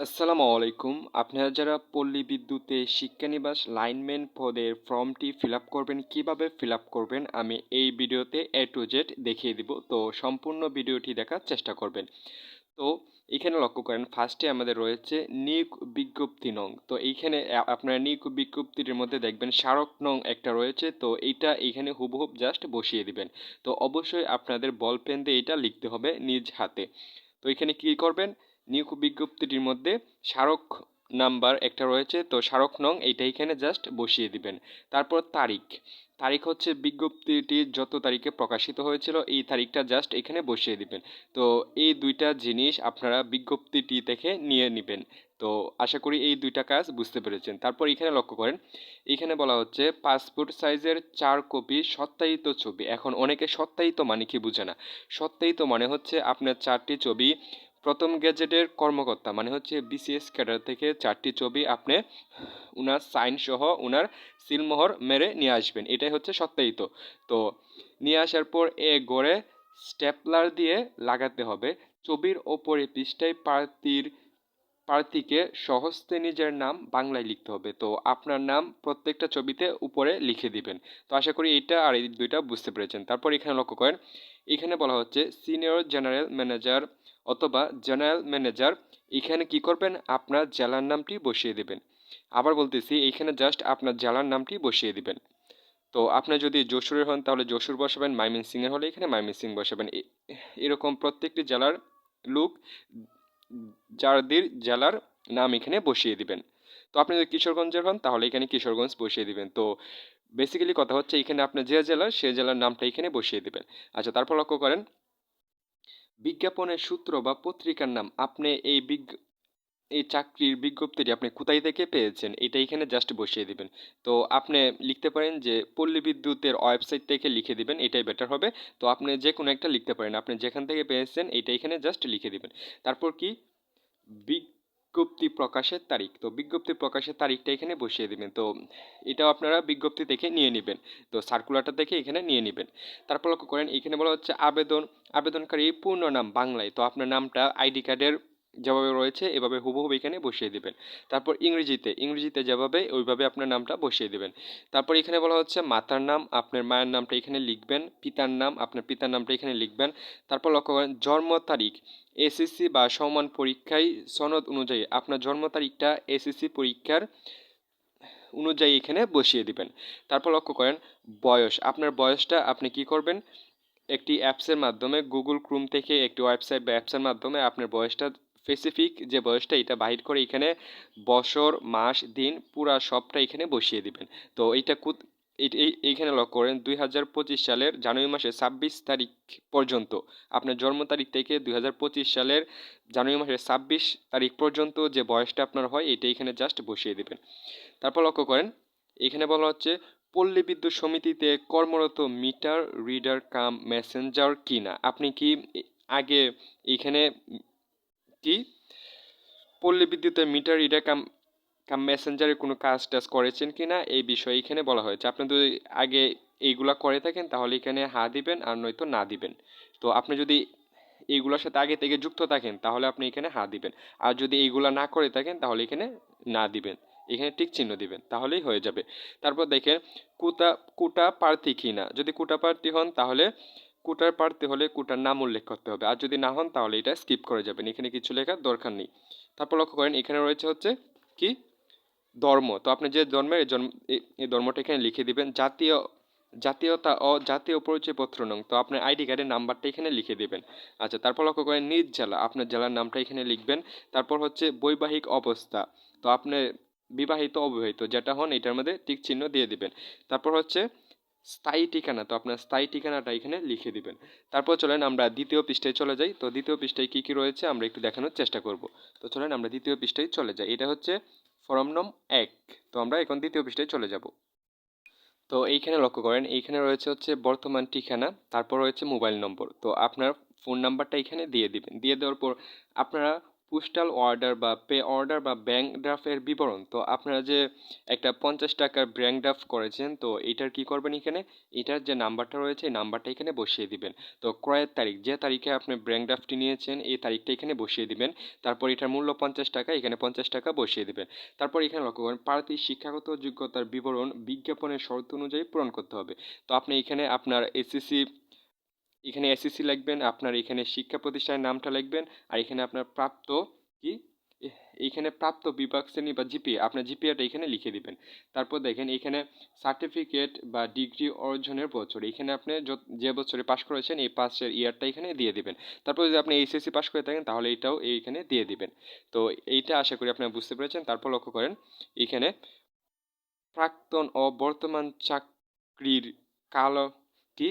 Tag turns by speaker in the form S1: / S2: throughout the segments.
S1: আসসালামু আলাইকুম। আপনারা যারা পল্লী বিদ্যুতে শিক্ষানিবাস লাইনম্যান পদের ফর্মটি ফিল করবেন, কীভাবে ফিল করবেন, আমি এই ভিডিওতে এ টু জেড দেখিয়ে দিব। তো সম্পূর্ণ ভিডিওটি দেখার চেষ্টা করবেন। তো এখানে লক্ষ্য করেন ফার্স্টে আমাদের রয়েছে নিয়োগ বিজ্ঞপ্তি নং। তো এইখানে আপনারা নিয়োগ বিজ্ঞপ্তির মধ্যে দেখবেন স্মারক নং একটা রয়েছে। তো এইটা এইখানে হুবহুব জাস্ট বসিয়ে দিবেন। তো অবশ্যই আপনাদের বল পেন দিয়ে এটা লিখতে হবে নিজ হাতে। তো এখানে কি করবেন? নিয়োগ বিজ্ঞপ্তিটির মধ্যে স্মারক নাম্বার একটা রয়েছে, তো স্মারক নং এইটা এখানে জাস্ট বসিয়ে দিবেন। তারপর তারিখ। তারিখ হচ্ছে বিজ্ঞপ্তিটি যত তারিখে প্রকাশিত হয়েছিল, এই তারিখটা জাস্ট এখানে বসিয়ে দিবেন। তো এই দুইটা জিনিস আপনারা বিজ্ঞপ্তিটি থেকে নিয়ে নেবেন। তো আশা করি এই দুইটা কাজ বুঝতে পেরেছেন। তারপর এখানে লক্ষ্য করেন, এখানে বলা হচ্ছে পাসপোর্ট সাইজের চার কপি সত্যায়িত ছবি। এখন অনেকে সত্যায়িত মানে কি বুঝে না। সত্যায়িত মানে হচ্ছে আপনার চারটি ছবি প্রথম গ্যাজেটের কর্মকর্তা মানে হচ্ছে বিসিএস ক্যাডার থেকে চারটি ছবি আপনি উনার সাইন সহ উনার সিলমোহর মেরে নিয়ে আসবেন। এটাই হচ্ছে সত্যায়িত। তো নিয়ে আসার পর এ গড়ে স্টেপলার দিয়ে লাগাতে হবে। ছবির ওপরে পৃষ্ঠায় প্রার্থীর, প্রার্থীকে সহস্তে নিজের নাম বাংলায় লিখতে হবে। তো আপনার নাম প্রত্যেকটা ছবিতে উপরে লিখে দিবেন। তো আশা করি এইটা আর এই দুইটা বুঝতে পেরেছেন। তারপর এখানে লক্ষ্য করেন, এখানে বলা হচ্ছে সিনিয়র জেনারেল ম্যানেজার অথবা জেনারেল ম্যানেজার, এখানে কি করবেন? আপনার জেলার নামটি বসিয়ে দেবেন। আবার বলতেছি এইখানে জাস্ট আপনার জেলার নামটি বসিয়ে দিবেন। তো আপনি যদি যশোরের হন, তাহলে যশোর বসাবেন ময়মনসিংহের হলে এখানে ময়মনসিংহ বসাবেন। এরকম প্রত্যেকটি জেলার লোক, যাদের জেলার নাম এখানে বসিয়ে দিবেন। তো আপনি যদি কিশোরগঞ্জের হন, তাহলে এখানে কিশোরগঞ্জ বসিয়ে দিবেন। তো বেসিক্যালি কথা হচ্ছে, এখানে আপনি যে জেলার, সে জেলার নামটা এখানে বসিয়ে দিবেন। আচ্ছা তারপর লক্ষ্য করেন বিজ্ঞাপনের সূত্র বা পত্রিকার নাম আপনি এই বিজ্ঞ এই চাকরির বিজ্ঞপ্তিটি আপনি কোথায় থেকে পেয়েছেন, এটা এখানে জাস্ট বসিয়ে দিবেন। তো আপনি লিখতে পারেন যে পল্লী বিদ্যুতের ওয়েবসাইট থেকে লিখে দিবেন, এটাই বেটার হবে। তো আপনি যে কোনো একটা লিখতে পারেন, আপনি যেখান থেকে পেয়েছেন, এটা এখানে জাস্ট লিখে দিবেন। তারপর কি? বিজ্ঞপ্তি প্রকাশের তারিখ। তো বিজ্ঞপ্তি প্রকাশের তারিখটা এখানে বসিয়ে দেবেন। তো এটাও আপনারা বিজ্ঞপ্তি থেকে নিয়ে নেবেন। তো সার্কুলারটা থেকে এখানে নিয়ে নেবেন। তারপর লক্ষ্য করেন, এখানে বলা হচ্ছে আবেদন। আবেদনকারী পূর্ণ নাম বাংলায়। তো আপনার নামটা, আইডি কার্ডের যেভাবে রয়েছে, এভাবে হুবহু এখানে বসিয়ে দেবেন। তারপর ইংরেজিতে ইংরেজিতে যেভাবে, ওইভাবে আপনার নামটা বসিয়ে দেবেন। তারপর এখানে বলা হচ্ছে মাতার নাম, আপনার মায়ের নামটা এখানে লিখবেন, পিতার নাম, আপনার পিতার নামটা এখানে লিখবেন। তারপর লক্ষ্য করেন, জন্ম তারিখ। এসএসসি বা সমান পরীক্ষায় সনদ অনুযায়ী আপনার জন্ম তারিখটা এসএসসি পরীক্ষার অনুযায়ী এখানে বসিয়ে দিবেন। তারপর লক্ষ্য করেন, বয়স। আপনার বয়সটা আপনি কি করবেন? একটি অ্যাপসের মাধ্যমে, গুগল ক্রোম থেকে একটি ওয়েবসাইট বা অ্যাপসের মাধ্যমে আপনার বয়সটা স্পেসিফিক যে বয়সটা, এটা বাহির করে এখানে বছর, মাস, দিন, পুরা সবটা এখানে বসিয়ে দিবেন। তো এইটা এইখানে লক্ষ্য করেন দুই হাজার পঁচিশ সালের জানুয়ারি মাসের ছাব্বিশ তারিখ পর্যন্ত। আপনার জন্ম তারিখ থেকে দুই হাজার পঁচিশ সালের জানুয়ারি মাসের ছাব্বিশ তারিখ পর্যন্ত যে বয়সটা আপনার হয়, এটা এখানে জাস্ট বসিয়ে দেবেন। তারপর লক্ষ্য করেন, এখানে বলা হচ্ছে, পল্লী বিদ্যুৎ সমিতিতে কর্মরত মিটার, রিডার, কাম, মেসেঞ্জার কিনা? আপনি কি আগে এখানে কি? পল্লী বিদ্যুতের মিটার, রিডার, কাম কাম মেসেঞ্জারের কোনো কাজ টাজ করেছেন কি না এই বিষয়ে এখানে বলা হয়েছে। আপনি যদি আগে এইগুলা করে থাকেন তাহলে এখানে হা দিবেন আর নয়তো না দিবেন। তো আপনি যদি এইগুলোর সাথে আগে থেকে যুক্ত থাকেন তাহলে আপনি এখানে হা দিবেন। আর যদি এইগুলা না করে থাকেন তাহলে এখানে না দিবেন। এখানে টিক চিহ্ন দিবেন, তাহলেই হয়ে যাবে। তারপর দেখেন কুটা কুটা প্রার্থী কি না যদি কুটা প্রার্থী হন তাহলে কুটার প্রার্থী হলে কুটার নাম উল্লেখ করতে হবে। আর যদি না হন তাহলে এটা স্কিপ করে যাবেন। এখানে কিছু লেখার দরকার নেই। তারপর লক্ষ্য করেন, এখানে রয়েছে হচ্ছে কি? ধর্ম। তো আপনি যে জন্মের এই জন্ম এই- ধর্মটা এখানে লিখে দিবেন, জাতীয়, জাতীয়তা ও জাতীয় পরিচয়পত্র নং। তো আপনার আইডি কার্ডের নাম্বারটা এখানে লিখে দিবেন। আচ্ছা তারপর লক্ষ্য করেন, নিজ জেলা, আপনার জেলার নামটা এখানে লিখবেন। তারপর হচ্ছে বৈবাহিক অবস্থা। তো আপনি বিবাহিত, অবিবাহিত, যেটা হন, এটার মধ্যে টিক চিহ্ন দিয়ে দিবেন। তারপর হচ্ছে স্থায়ী ঠিকানা। তো আপনার স্থায়ী ঠিকানাটা এখানে লিখে দিবেন। তারপর চলেন আমরা দ্বিতীয় পৃষ্ঠায় চলে যাই। তো দ্বিতীয় পৃষ্ঠায় কী কী রয়েছে, আমরা একটু দেখানোর চেষ্টা করব। তো চলেন আমরা দ্বিতীয় পৃষ্ঠায় চলে যাই। এটা হচ্ছে ফরম নম এক। তো আমরা এখন দ্বিতীয় পৃষ্ঠায় চলে যাব। তো এইখানে লক্ষ্য করেন, এইখানে রয়েছে হচ্ছে বর্তমান ঠিকানা, তারপর রয়েছে মোবাইল নম্বর। তো আপনার ফোন নাম্বারটা এখানে দিয়ে দিবেন। দিয়ে দেওয়ার পর আপনারা পোস্টাল অর্ডার বা পে অর্ডার বা ব্যাংক ড্রাফটের বিবরণ। তো আপনারা যে একটা পঞ্চাশ টাকার ব্যাংক ড্রাফট করেছেন, তো এটার কি করবেন এখানে? এটার যে নাম্বারটা রয়েছে, এই নাম্বারটা এখানে বসিয়ে দিবেন। তো ক্রয়ের তারিখ, যে তারিখে আপনি ব্যাংক ড্রাফটটি নিয়েছেন, এই তারিখটা এখানে বসিয়ে দিবেন। তারপর এটার মূল্য পঞ্চাশ টাকা, এখানে পঞ্চাশ টাকা বসিয়ে দিবেন। তারপর এখানে লক্ষ্য করেন প্রার্থীর শিক্ষাগত যোগ্যতার বিবরণ, বিজ্ঞাপনের শর্ত অনুযায়ী পূরণ করতে হবে। তো আপনি এখানে আপনার এসএসসি এখানে এসএসসি লিখবেন, আপনার এখানে শিক্ষা প্রতিষ্ঠানের নামটা লিখবেন, আর এখানে আপনার প্রাপ্ত কি? এইখানে প্রাপ্ত বিভাগ, শ্রেণি বা জিপিএ আপনার জিপিএটা এখানে লিখে দিবেন। তারপর দেখেন, এখানে সার্টিফিকেট বা ডিগ্রি অর্জনের বছর, এখানে আপনি যে বছরে পাশ করেছেন, এই পাসের ইয়ারটা এখানে দিয়ে দিবেন। তারপর যদি আপনি এইচএসসি পাশ করে থাকেন, তাহলে এটাও এইখানে দিয়ে দিবেন। তো এইটা আশা করি আপনারা বুঝতে পেরেছেন। তারপর লক্ষ্য করেন, এখানে প্রাক্তন ও বর্তমান চাকরির কালো কি?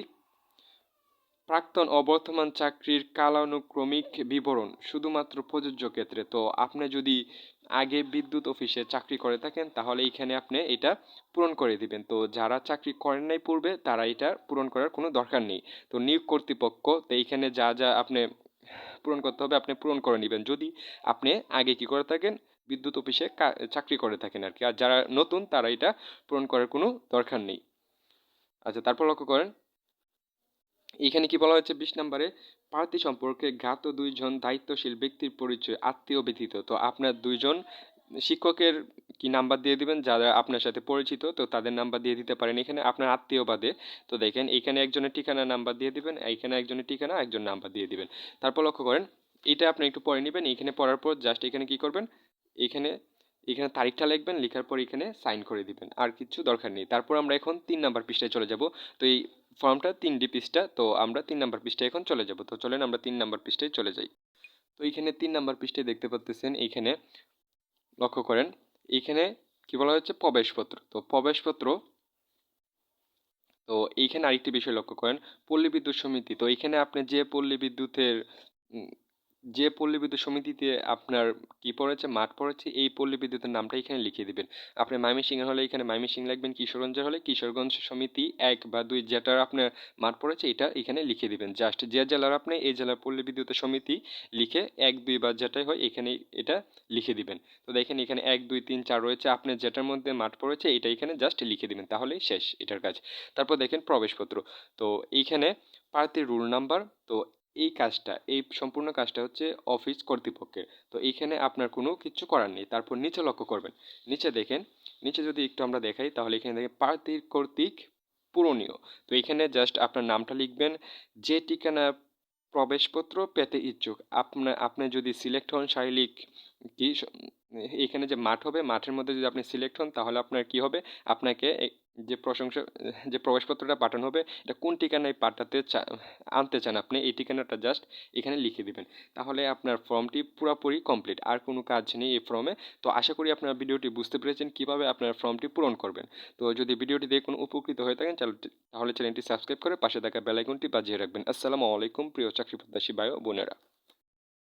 S1: প্রাক্তন ও বর্তমান চাকরির কালানুক্রমিক বিবরণ শুধুমাত্র প্রযোজ্য ক্ষেত্রে। তো আপনি যদি আগে বিদ্যুৎ অফিসে চাকরি করে থাকেন, তাহলে এইখানে আপনি এটা পূরণ করে দিবেন। তো যারা চাকরি করেন নাই পূর্বে, তারা এটা পূরণ করার কোনো দরকার নেই। তো নিয়োগ কর্তৃপক্ষ, তো এইখানে যা যা আপনি পূরণ করতে হবে, আপনি পূরণ করে নেবেন। যদি আপনি আগে কি করে থাকেন, বিদ্যুৎ অফিসে চাকরি করে থাকেন আর কি। আর যারা নতুন, তারা এটা পূরণ করার কোনো দরকার নেই। আচ্ছা তারপর লক্ষ্য করেন এখানে কি বলা হয়েছে? বিশ নম্বরে প্রার্থী সম্পর্কে জ্ঞাত দুইজন দায়িত্বশীল ব্যক্তির পরিচয় আত্মীয় ব্যতীত। তো আপনার দুইজন শিক্ষকের কি নাম্বার দিয়ে দিবেন? যারা আপনার সাথে পরিচিত, তো তাদের নাম্বার দিয়ে দিতে পারেন। এখানে আপনার আত্মীয় বাদে, তো দেখেন এখানে একজনের ঠিকানা নাম্বার দিয়ে দিবেন এইখানে একজনের ঠিকানা একজন নাম্বার দিয়ে দিবেন। তারপর লক্ষ্য করেন, এটা আপনি একটু পরে নেবেন। এখানে পড়ার পর জাস্ট এখানে কি করবেন? এখানে এখানে তারিখটা লিখবেন, লেখার পর এখানে সাইন করে দিবেন। আর কিছু দরকার নেই। তারপর আমরা এখন তিন নাম্বার পৃষ্ঠায় চলে যাব। তো এই ফর্মটা তিনটি পৃষ্ঠা তো আমরা তিন নাম্বার পৃষ্ঠায় এখন চলে যাব। তো চলেন আমরা তিন নাম্বার পৃষ্ঠায় চলে যাই। তো এইখানে তিন নাম্বার পৃষ্ঠায় দেখতে পাচ্ছেন এইখানে লক্ষ্য করেন এইখানে কি বলা হচ্ছে প্রবেশপত্র। তো প্রবেশপত্র, তো এইখানে আরেকটি বিষয় লক্ষ্য করেন, পল্লী বিদ্যুৎ সমিতি। তো এইখানে আপনি যে পল্লী বিদ্যুতের যে পল্লী বিদ্যুৎ সমিতিতে আপনার কি পড়েছে, মাঠ পড়েছে, এই পল্লী বিদ্যুতের নামটা এখানে লিখে দিবেন। আপনি ময়মনসিংহ হলে এখানে ময়মনসিংহ লিখবেন কিশোরগঞ্জের হলে কিশোরগঞ্জ সমিতি এক বা দুই যেটার আপনার মাঠ পড়েছে, এটা এখানে লিখে দিবেন। জাস্ট যে জেলার আপনি, এই জেলার পল্লী বিদ্যুতের সমিতি লিখে এক, দুই বা যেটাই হয়, এখানে এটা লিখে দিবেন। তো দেখেন এখানে এক, দুই, তিন, চার রয়েছে, আপনি যেটার মধ্যে মাঠ পড়েছে, এটা এখানে জাস্ট লিখে দিবেন তাহলেই শেষ এটার কাজ। তারপর দেখেন প্রবেশপত্র। তো এইখানে প্রার্থীর রুল নাম্বার, তো এই কাজটা, এই সম্পূর্ণ কাজটা হচ্ছে অফিস কর্তৃপক্ষের। তো এইখানে আপনার কোনো কিছু করার নেই, তারপর নিচে লক্ষ্য করবেন। নিচে দেখেন, নিচে যদি একটু আমরা দেখাই, তাহলে এখানে দেখেন প্রার্থীর কর্তৃক পূরণীয়। তো এখানে জাস্ট আপনার নামটা লিখবেন, যে ঠিকানা প্রবেশপত্র পেতে ইচ্ছুক। আপনার আপনি যদি সিলেক্ট হন শারীরিক কি এখানে যে মাঠ হবে, মাঠের মধ্যে যদি আপনি সিলেক্ট হন, তাহলে আপনার কি হবে? আপনাকে যে প্রশংসা, যে প্রবেশপত্রটা পাঠানো হবে, এটা কোন ঠিকানায় পাঠাতে চা, আনতে চান আপনি, এই ঠিকানাটা জাস্ট এখানে লিখে দিবেন। তাহলে আপনার ফর্মটি পুরোপুরি কমপ্লিট আর কোনো কাজ নেই এই ফর্মে তো আশা করি আপনারা ভিডিওটি বুঝতে পেরেছেন কীভাবে আপনার ফর্মটি পূরণ করবেন। তো যদি ভিডিওটি দেখে কোনো উপকৃত হয়ে থাকেন তাহলে চ্যানেলটি সাবস্ক্রাইব করে পাশে থাকা বেলাইকনটি বাজিয়ে রাখবেন। আসসালামু আলাইকুম, প্রিয় চাকরি প্রত্যাশী ও বোনেরা।